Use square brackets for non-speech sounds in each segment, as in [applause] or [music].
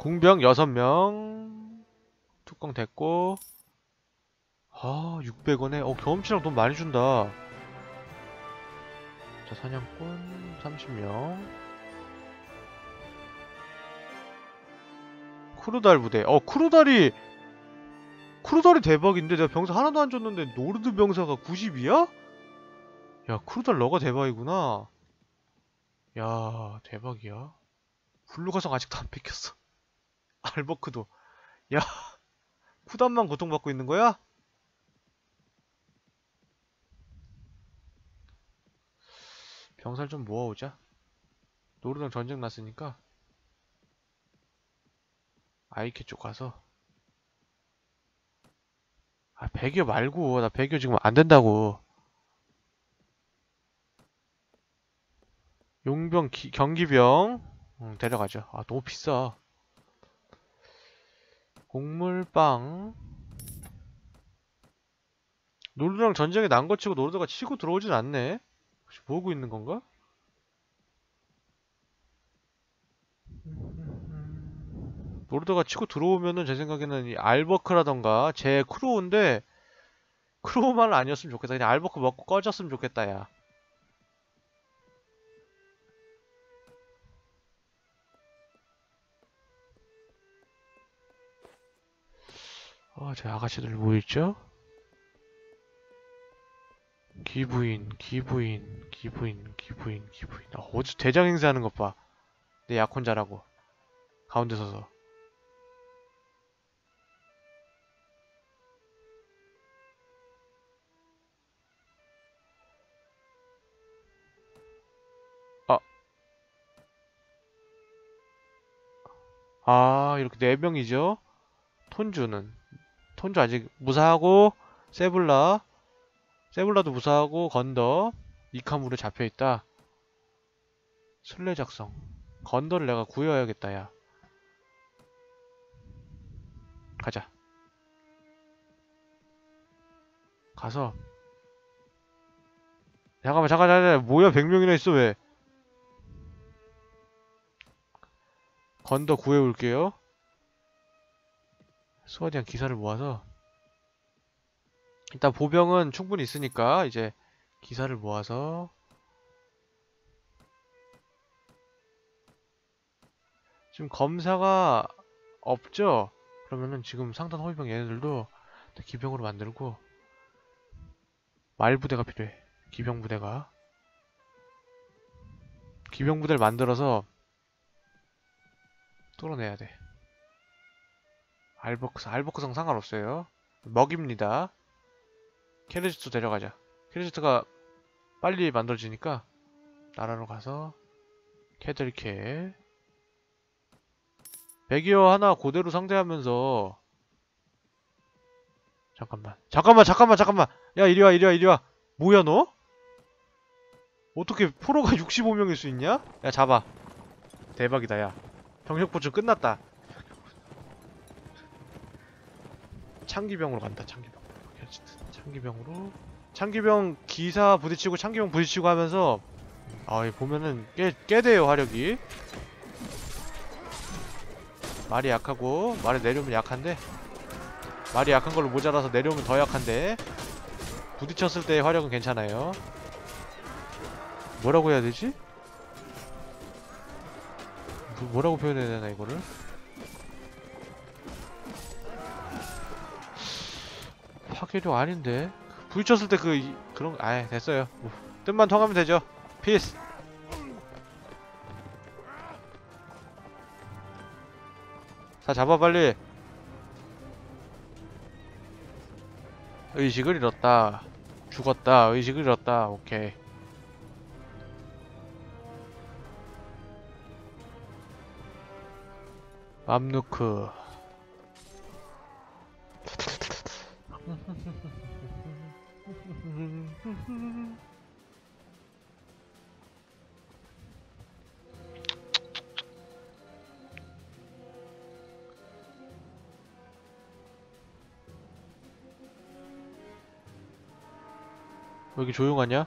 궁병 6명. 뚜껑 됐고. 아 600원에. 어 경험치랑 돈 많이 준다. 자 사냥꾼 30명. 크루달 부대. 어 크루달이 크루달이 대박인데 내가 병사 하나도 안 줬는데 노르드 병사가 90이야? 야 크루달 너가 대박이구나. 야 대박이야. 블루가성 아직도 안 뺏겼어 [laughs] 알버크도. 야 [laughs] 쿠단만 고통받고 있는 거야? 병살 좀 모아오자. 노르랑 전쟁 났으니까 아이케 쪽 가서. 아 배교 말고 나 배교 지금 안 된다고. 용병 기- 경기병. 응, 데려가죠 아 너무 비싸 곡물빵. 노르랑 전쟁에 난 거 치고 노르드가 치고 들어오진 않네. 혹시 모으고 있는 건가? 노르드가 치고 들어오면은 제 생각에는 이 알버크라던가 제 크로우인데 크로우만 아니었으면 좋겠다. 그냥 알버크 먹고 꺼졌으면 좋겠다 야 어, 제 아가씨들 뭐 있죠? 기부인, 기부인, 기부인, 기부인, 기부인. 아, 어디서 대장 행세하는 것 봐. 내 약혼자라고. 가운데 서서. 아. 아, 이렇게 네 명이죠? 톤주는. 톤주 아직 무사하고, 세블라. 세블라도 무사하고, 건더. 이카물에 잡혀있다. 술래 작성. 건더를 내가 구해야겠다, 야. 가자. 가서. 잠깐만, 잠깐, 잠깐, 뭐야, 100명이나 있어, 왜? 건더 구해올게요. 수화대한 기사를 모아서 일단 보병은 충분히 있으니까 이제 기사를 모아서 지금 검사가 없죠? 그러면은 지금 상단 호위병 얘네들도 다 기병으로 만들고 말부대가 필요해. 기병부대가. 기병부대를 만들어서 뚫어내야 돼 알버크스, 알버크성 상관없어요. 먹입니다. 캐리지트 데려가자. 캐리지트가 빨리 만들어지니까 나라로 가서 캐들캐 베기어 하나 그대로 상대하면서 잠깐만 잠깐만 잠깐만 잠깐만 야 이리와 이리와 이리와 뭐야 너? 어떻게 포로가 65명일 [laughs] 수 있냐? 야 잡아 대박이다 야 병력 보충 끝났다 창기병으로 간다 창기병. 창기병으로. 창기병 기사 부딪히고 창기병 부딪히고 하면서 아이 보면은 꽤, 꽤 돼요 화력이. 말이 약하고 말이 내려오면 약한데 말이 약한 걸로 모자라서 내려오면 더 약한데 부딪혔을 때의 화력은 괜찮아요. 뭐라고 해야 되지? 뭐, 뭐라고 표현해야 되나 이거를? 파괴력 아닌데. 부딪혔을 때 그 그런 아 됐어요. 뭐, 뜻만 통하면 되죠. 피스. 자 잡아 빨리. 의식을 잃었다. 죽었다. 의식을 잃었다. 오케이. 맘누크 왜 이렇게 조용하냐?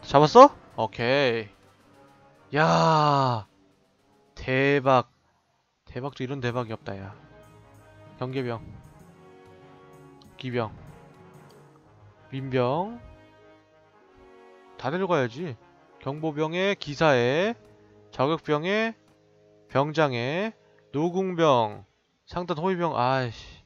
잡았어? 오케이. 야 대박. 대박도 이런 대박이 없다 야 경계병 기병 민병. 다 데려가야지. 경보병에 기사에 저격병에 병장에 노궁병 상단 호위병. 아이씨.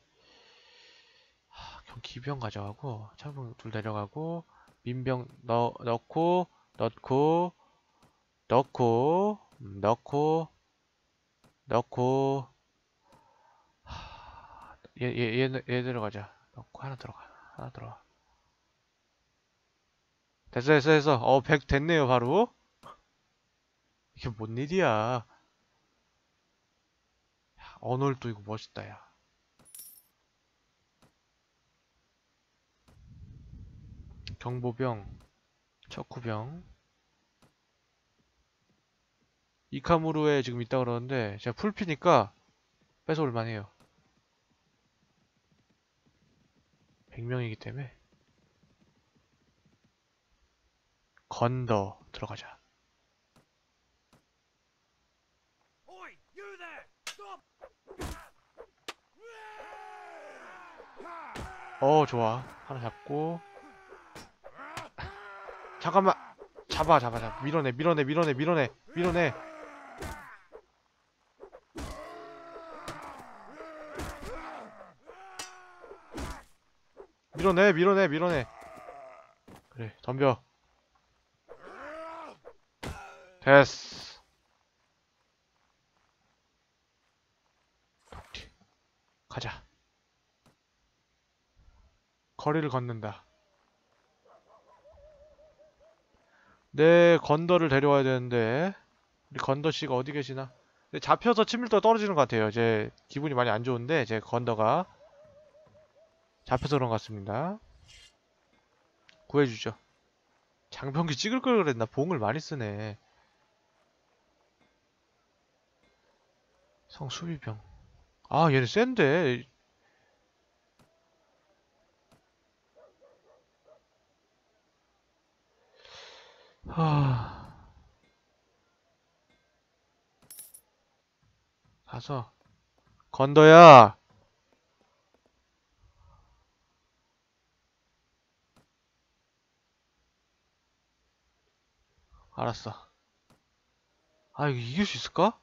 하, 경 기병 가져가고 차병 둘 데려가고 민병 넣, 넣고 넣고 넣고 음, 넣고 넣고. 하, 얘, 얘, 얘, 얘 들어가자. 넣고 하나 들어가 하나 들어가 됐어 됐어 됐어. 어 100 됐네요 바로. 이게 뭔 일이야. 야, 언월도 이거 멋있다 야. 경보병 척후병. 이카무르에 지금 있다 그러는데 제가 풀피니까 뺏어올 만 해요. 100명이기 때문에 건더 들어가자! 어 좋아. 하나 잡고. 잠깐만. 잡아 잡아 잡아. 밀어내 밀어내 밀어내 밀어내 밀어내. 밀어내 밀어내 밀어내. 그래 덤벼 됐어 독티. 가자 거리를 걷는다. 네, 건더를 데려와야 되는데 우리 건더 씨가 어디 계시나? 근데 잡혀서 친밀도가 떨어지는 것 같아요. 제 기분이 많이 안 좋은데 제 건더가 잡혀서 그런 것 같습니다. 구해주죠. 장병기 찍을 걸 그랬나? 봉을 많이 쓰네. 성수비병. 아, 얘네 센데. 하... 가서 건더야 알았어 아 이거 이길 수 있을까?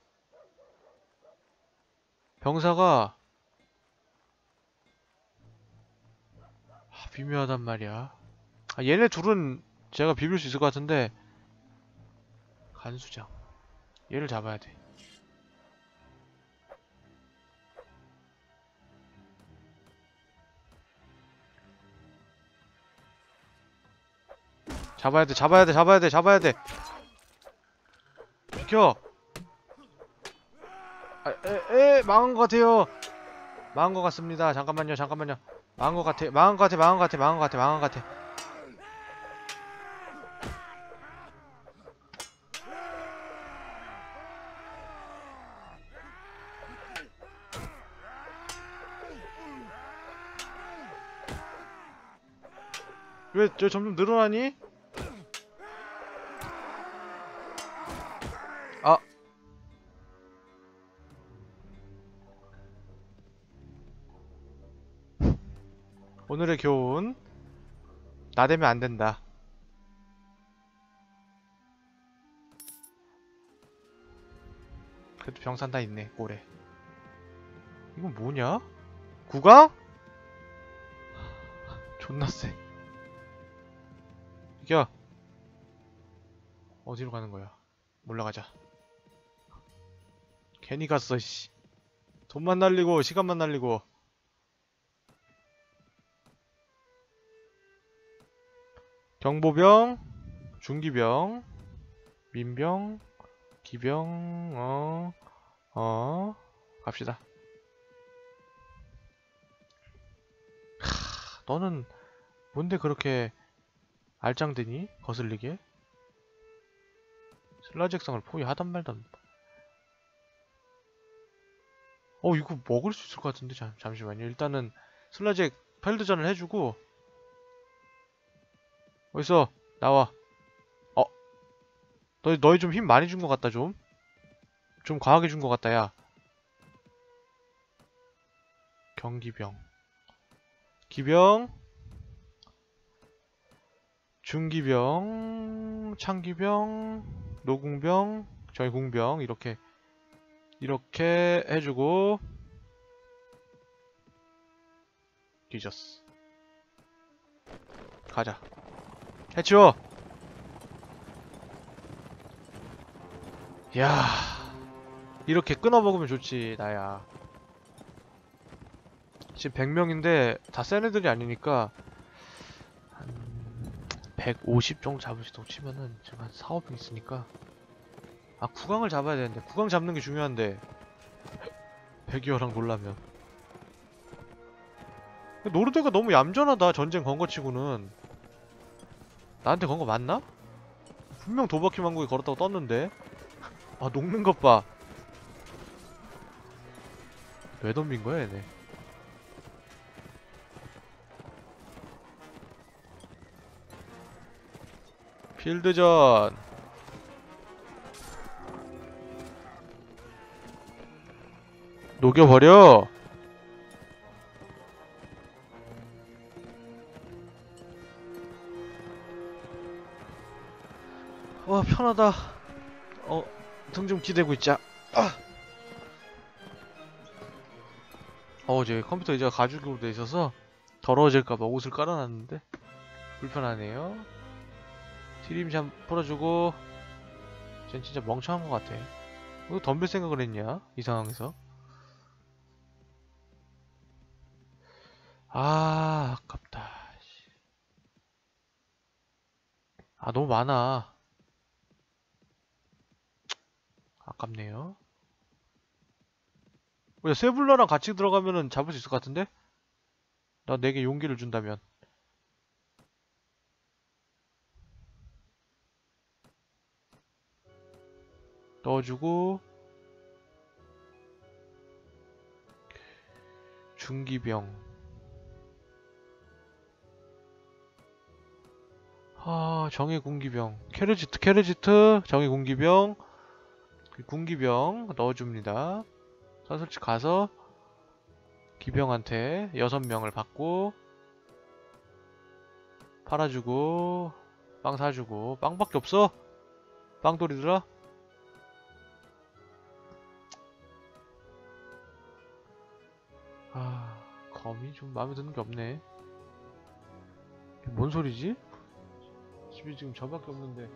병사가 아, 비묘하단 말이야. 아, 얘네 둘은 제가 비빌 수 있을 것 같은데 간수장. 얘를 잡아야 돼. 잡아야 돼 잡아야 돼 잡아야 돼 잡아야 돼. 비켜 아, 에, 에 망한 것 같아요. 망한 것 같습니다. 잠깐만요 잠깐만요. 망한 것 같아 망한 것 같아 망한 것 같아 망한 것 같아 망한 것 같아. 왜 저 점점 늘어나니? 오늘의 교훈 나대면 안 된다. 그래도 병산 다 있네 올해. 이건 뭐냐? 구강? 존나 세. 이겨. 어디로 가는 거야? 올라가자. 괜히 갔어, 씨. 돈만 날리고, 시간만 날리고. 경보병, 중기병, 민병, 기병, 어, 어, 갑시다. 하, 너는 뭔데 그렇게 알짱대니? 거슬리게? 슬라잭상을 포위하단 말단 어 이거 먹을 수 있을 것 같은데 잠, 잠시만요 일단은 슬라잭 펠드전을 해주고 어딨어? 나와. 어. 너희 너희 좀 힘 많이 준 것 같다 좀. 좀 과하게 준 것 같다 야. 경기병. 기병. 중기병. 창기병. 노궁병. 저희 궁병. 이렇게. 이렇게 해주고. 뒤졌어. 가자 해치워 야 이렇게 끊어 먹으면 좋지 나야. 지금 100명인데 다 센 애들이 아니니까 한 150 정도 있다고 치면은 지금 한 4, 5명 있으니까. 아 구강을 잡아야 되는데 구강 잡는 게 중요한데. 백이어랑 놀라면. 노르드가 너무 얌전하다 전쟁 건거 치고는 나한테 건 거 맞나? 분명 도바퀴 왕국에 걸었다고 떴는데. 아 녹는 것봐. 왜 덤빈 거야 얘네. 필드전. 녹여버려 편하다. 어 등 좀 기대고 있자. 아. 어제 컴퓨터 의자가 가죽으로 돼 있어서 더러워질까봐 옷을 깔아놨는데 불편하네요. 트림샴 풀어주고. 쟨 진짜 멍청한 것 같아. 왜 덤빌 생각을 했냐? 이 상황에서. 아 아깝다 씨. 아 너무 많아 아깝네요. 왜 세블라랑 같이 들어가면은 잡을 수 있을 것 같은데? 나 내게 용기를 준다면. 넣어주고 중기병. 아 정의 군기병. 케르지트 케르지트 정의 군기병. 그 군기병 넣어줍니다. 사슬치 가서 기병한테 여섯 명을 받고 팔아주고 빵 사주고 빵밖에 없어. 빵돌이들아 아 검이 좀 마음에 드는 게 없네. 뭔 소리지? 집이 지금 저밖에 없는데.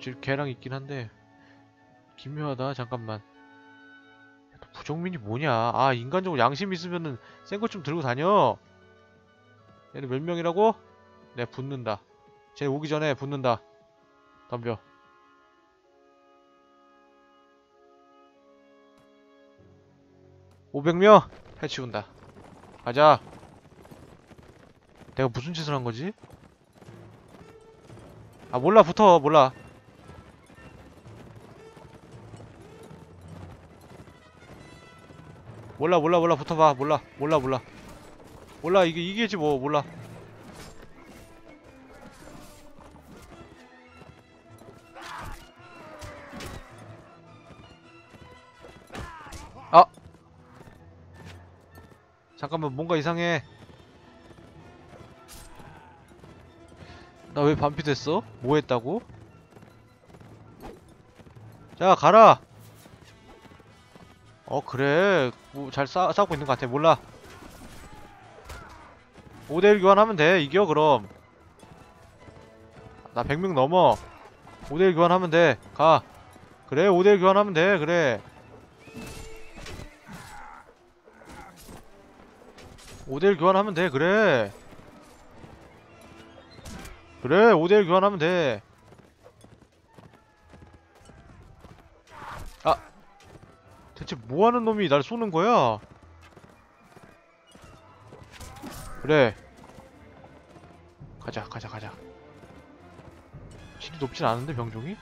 지금 개랑 있긴 한데 기묘하다. 잠깐만. 야, 너 부정민이 뭐냐? 아 인간적으로 양심 있으면은 센 것 좀 들고 다녀. 얘네 몇 명이라고? 내 붙는다. 쟤 오기 전에 붙는다. 덤벼. (500명) 해치운다. 가자. 내가 무슨 짓을 한 거지? 아 몰라. 붙어. 몰라 몰라 몰라 몰라. 붙어봐. 몰라 몰라 몰라. 몰라 이게 이게지 뭐 몰라. 아! 잠깐만 뭔가 이상해. 나 왜 반피 됐어? 뭐 했다고? 자 가라! 어 그래 뭐잘 싸, 싸우고 있는 것 같아. 몰라. 5대1 교환하면 돼. 이겨 그럼. 나 100명 넘어. 5대1 교환하면 돼가. 그래 5대1 교환하면 돼. 그래. 5대1 교환하면 돼. 그래. 그래 5대1 교환하면 돼 아 대체 뭐하는 놈이 날 쏘는 거야? 그래. 가자 가자 가자. 질이 높진 않은데 병종이?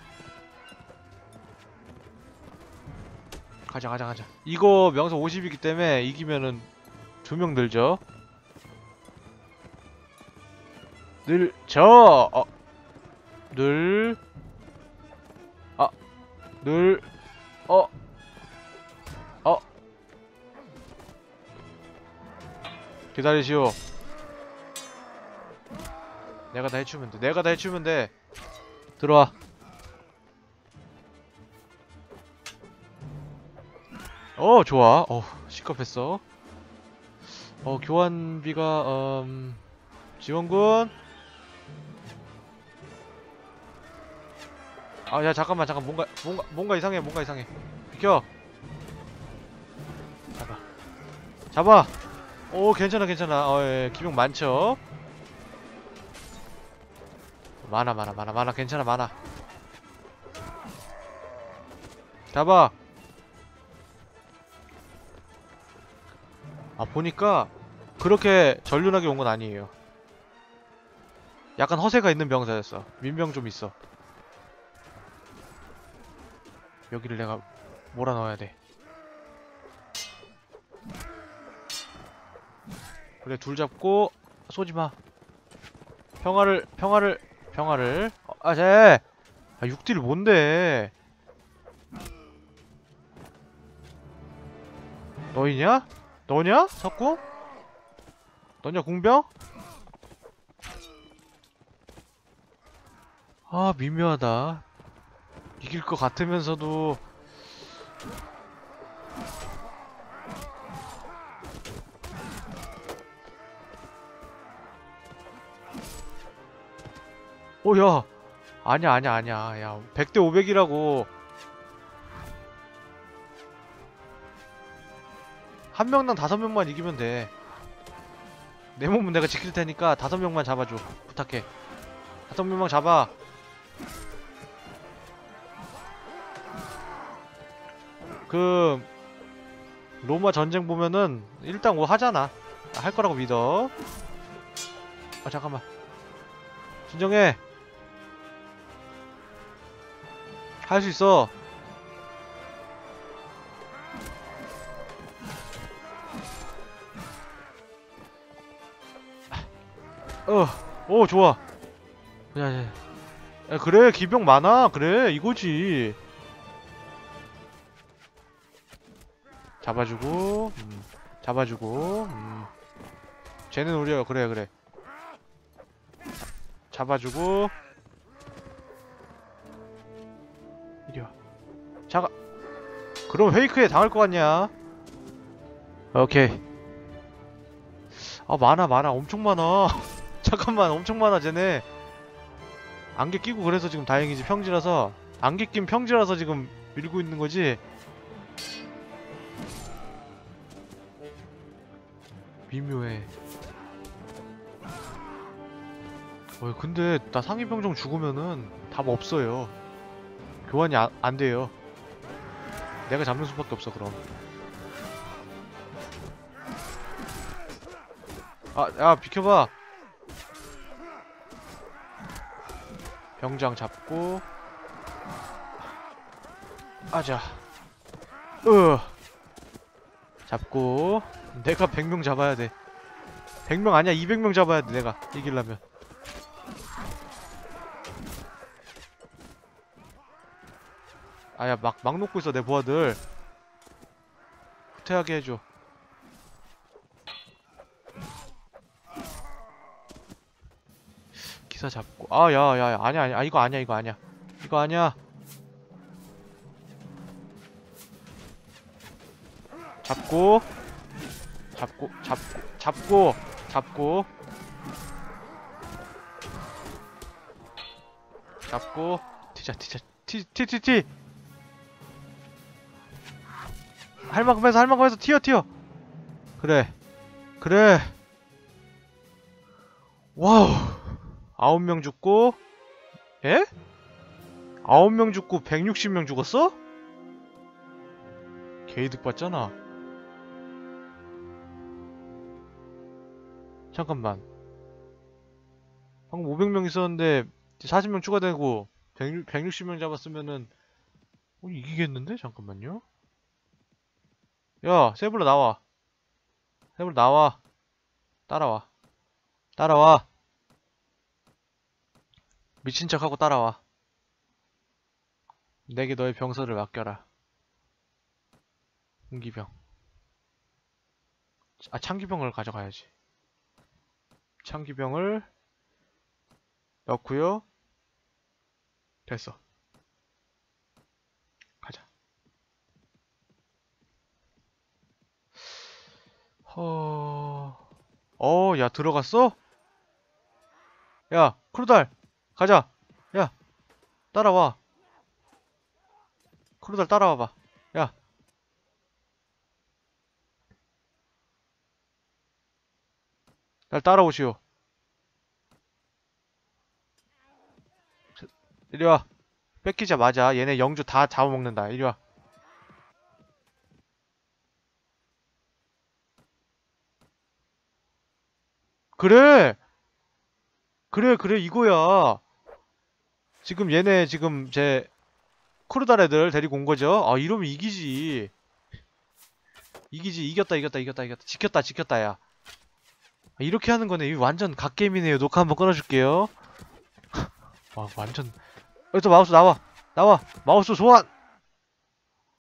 가자 가자 가자. 이거 명성 50이기 때문에 이기면은 두 명 늘죠. 늘저 어. 늘. 아, 늘. 어. 어. 기다리시오. 내가 다 해치우면 돼. 내가 다 해치우면 돼. 들어와. 어, 좋아. 어, 시급했어. 어, 교환비가, 음, 지원군. 아, 야, 잠깐만, 잠깐, 뭔가, 뭔가, 뭔가 이상해, 뭔가 이상해. 비켜. 잡아. 잡아! 오, 괜찮아, 괜찮아. 어, 예, 기병 많죠? 많아, 많아, 많아, 많아, 괜찮아, 많아. 잡아! 아, 보니까, 그렇게 전륜하게 온 건 아니에요. 약간 허세가 있는 병사였어. 민병 좀 있어. 여기를 내가 몰아넣어야 돼. 그래 둘 잡고 쏘지 마. 평화를 평화를 평화를 어, 아 쟤. 아 6딜 뭔데? 너이냐? 너냐? 석구? 너냐 공병? 아 미묘하다. 이길 것 같으면서도 오, 야. 아니야, 아니야, 아니야. 야, 100대 500이라고. 한 명당 다섯 명만 이기면 돼. 내 몸은 내가 지킬 테니까 다섯 명만 잡아줘. 부탁해. 다섯 명만 잡아. 그 로마 전쟁 보면은 일단 뭐 하잖아. 할 거라고 믿어. 아 잠깐만. 진정해. 할 수 있어. 어, 오 좋아. 야, 야, 야, 그래 기병 많아. 그래 이거지. 잡아주고, 음, 잡아주고. 음. 쟤는 우리가 그래 그래. 잡아주고. 그럼 페이크에 당할 것 같냐? 오케이. 아 많아 많아 엄청 많아. [laughs] 잠깐만 엄청 많아 쟤네. 안개 끼고 그래서 지금 다행이지 평지라서 안개 낀 평지라서 지금 밀고 있는 거지. 미묘해. 어 근데 나 상위병정 죽으면은 답 없어요. 교환이 안, 안 돼요. 내가 잡는 수밖에 없어 그럼. 아, 야 비켜봐. 병장 잡고. 아자. 으. 잡고. 내가 100명 잡아야 돼. 100명 아니야 200명 잡아야 돼 내가 이기려면. 아야 막 막 놓고 있어 내 부하들. 후퇴하게 해줘. 기사 잡고. 아야야 아니야 아니야. 아, 이거 아니야 이거 아니야. 이거 아니야. 잡고. 잡고 잡고 잡고 잡고. 잡고. 튀자 튀자. 티티티티 할 만큼 해서 할 만큼 해서 튀어 튀어. 그래. 그래. 와우. 아홉 명 죽고 예? 아홉 명 죽고 160명 죽었어? 개이득 봤잖아. 잠깐만. 방금 500명 있었는데 40명 추가되고 100, 160명 잡았으면은 어, 이기겠는데? 잠깐만요 야 세블라 나와. 세블라 나와. 따라와. 따라와. 미친 척하고 따라와. 내게 너의 병서를 맡겨라. 홍기병. 아 창기병을 가져가야지. 창기병을 넣고요. 됐어. 허... 어, 야, 들어갔어? 야, 크루달, 가자. 야, 따라와. 크루달 따라와봐. 야. 날 따라오시오. 자, 이리 와. 뺏기자마자 얘네 영주 다 잡아먹는다. 이리 와. 그래! 그래, 그래, 이거야. 지금 얘네 지금 제 크루달 애들 데리고 온 거죠? 아, 이러면 이기지. 이기지, 이겼다, 이겼다, 이겼다, 이겼다. 지켰다, 지켰다, 야. 아, 이렇게 하는 거네. 이거 완전 갓게임이네요. 녹화 한번 끊어줄게요. [laughs] 와, 완전. 여기서 마우스 나와. 나와. 마우스 소환!